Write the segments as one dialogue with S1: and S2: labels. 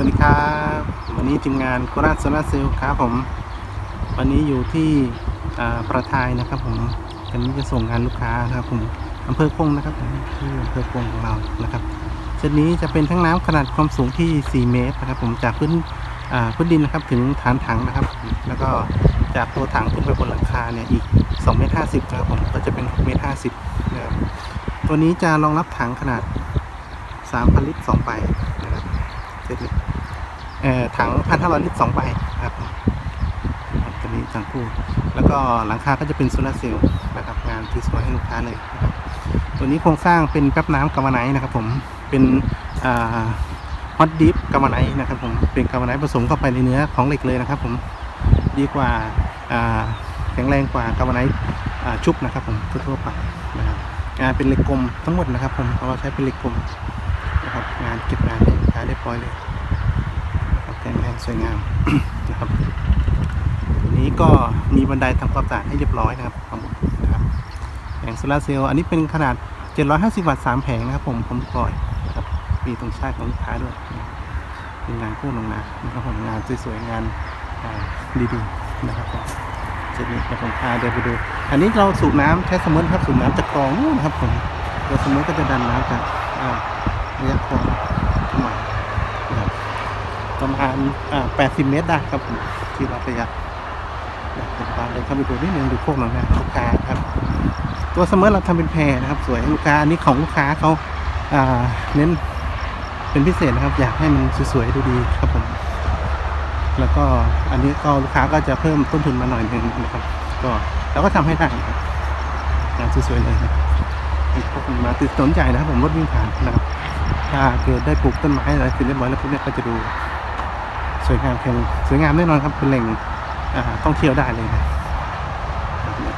S1: วัสดีครับ วันนี้ทีมงานโคราชโซลาเซลล์ครับผม วันนี้อยู่ที่ประทายนะครับผมวันนี้จะส่งงานลูกค้านะครับผมอำเภอคงนะครับผมที่อำเภอคงของเรานะครับเช่นนี้จะเป็นทั้งน้ำขนาดความสูงที่ 4 เมตรนะครับผมจากพื้นพื้นดินนะครับถึงฐานถังนะครับ แล้วก็จากตัวถังขึ้นไปบนหลังคาเนี่ยอีก2เมตร50นะครับผมก็จะเป็น6เมตร50นะครับตัวนี้จะรองรับถังขนาด3,000ลิตร2ใบนะครับเสร็จเลย ถัง1,500ลิตร2ใบนะครับครับตัวนี้จังคู่ แล้วก็หลังคาก็จะเป็นโซลาร์เซลล์นะครับงานที่สวยให้ลูกค้าเลยนะครับตัวนี้โครงสร้างเป็นแป๊บน้ำกาวาไนท์นะครับผมเป็นฮอตดิฟกาวาไนท์นะครับผมเป็นกาวาไนท์ผสมเข้าไปในเนื้อของเหล็กเลยนะครับผมดีกว่าแข็งแรงกว่ากาวาไนท์ชุบนะครับผมทั่วๆไปนะครับงานเป็นเหล็กกลมทั้งหมดนะครับผมเราใช้เป็นเหล็กกลมนะครับงานเก็บงานให้ลูกค้าได้ปล่อยเลยนะครับแข็งแรง สวยงามนะครับนี้ก็มีบันไดทำความสะอาดให้เรียบร้อยนะครับทั้งหมดนะครับแผงโซลาเซลล์อันนี้เป็นขนาด 750 วัตต์3แผงนะครับ ผมผมปล่อยนะครับมีตรงชาติของลูกค้าด้วยเป็นงานคู่ลงนานะครับผมงานสวยๆงานดีๆนะครับผมจะมีกระผมพาเดินไปดู อันนี้เราสูบน้ำใช้สมุนครับสูบน้ำจากคลองนู่นนะครับผมตัวสมุนก็จะดันน้ำจากระยะคลองเข้ามานะครับ ประมาณอ่า80เมตรได้ครับผมที่วัดระยะผมตามเลยเข้าไปดูนิดนึงดูพวกเรานะลูกค้าครับ ตัวเสมอเราทำเป็นแพรนะครับ สวยลูกค้าอันนี้ของลูกค้าเขาอ่าเน้นเป็นพิเศษนะครับ อยากให้มันสวยๆดูดีครับผม แล้วก็อันนี้ก็ลูกค้าก็จะเพิ่มต้นทุนมาหน่อยหนึงนะครับ ก็เราก็ทำให้ได้ครับงานสวยๆเลยนะพวกมันมาติดสนใจนะครับผมรถวิ่งผ่านนะครับ ถ้าเกิดได้ปลูกต้นไม้อะไรเสร็จเรียบร้อยแล้วพวกนี้ก็จะดู สวยงามแข็งสวยงามแน่นอนครับเป็นแหล่งอ่าท่องเที่ยวได้เลยนะ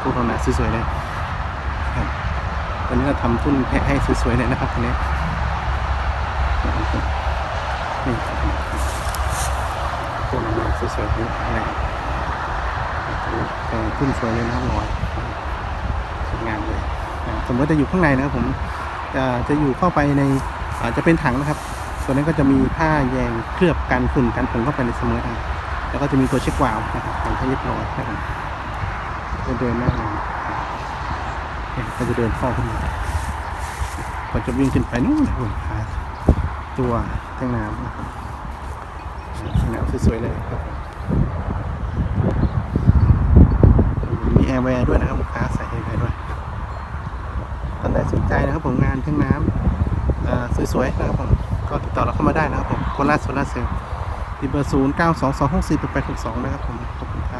S1: พูดตรนั้นสวยๆเลยครับตอนนี้เราทำทุ่นแพะให้สวยๆเลยนะครับตอนนี้นี่ครับพูดตรนั้นสวยๆนี่อะไรแต่ทุ่นสวยเลยนะครับลอยสวยงามเลยสมมติจะอยู่ข้างในนะครับผมจะจะอยู่เข้าไปในอาจจะเป็นถังนะครับ ส่วนนั้นก็จะมีผ้าแยงเคลือบกันฝุ่นกันผงเข้าไปในเสมออะแล้วก็จะมีตัวเช็ควาล์วนะครับทำให้เรียบร้อยนะครับจะเดินหน้างานเนี่ยก็จะเดินเข้าขึ้นมาก็จะวิ่งขึ้นไปนู่นเลยคุณพาตัวแท่งน้ำนะครับแท่งน้ำสวยๆเลยครับมีแอร์แวร์ด้วยนะครับลูกค้าใส่แอร์แวร์ด้วยท่านใดสนใจนะครับผมงานแท่งน้ำอ่าสวยๆนะครับผม ก็ติดต่อเราเข้ามาได้นะครับผมโคราชโซลาเซลล์ที่เบอร์ 0 9 2 2 6 4 8 8 6 2 นะครับผม ขอบคุณครับ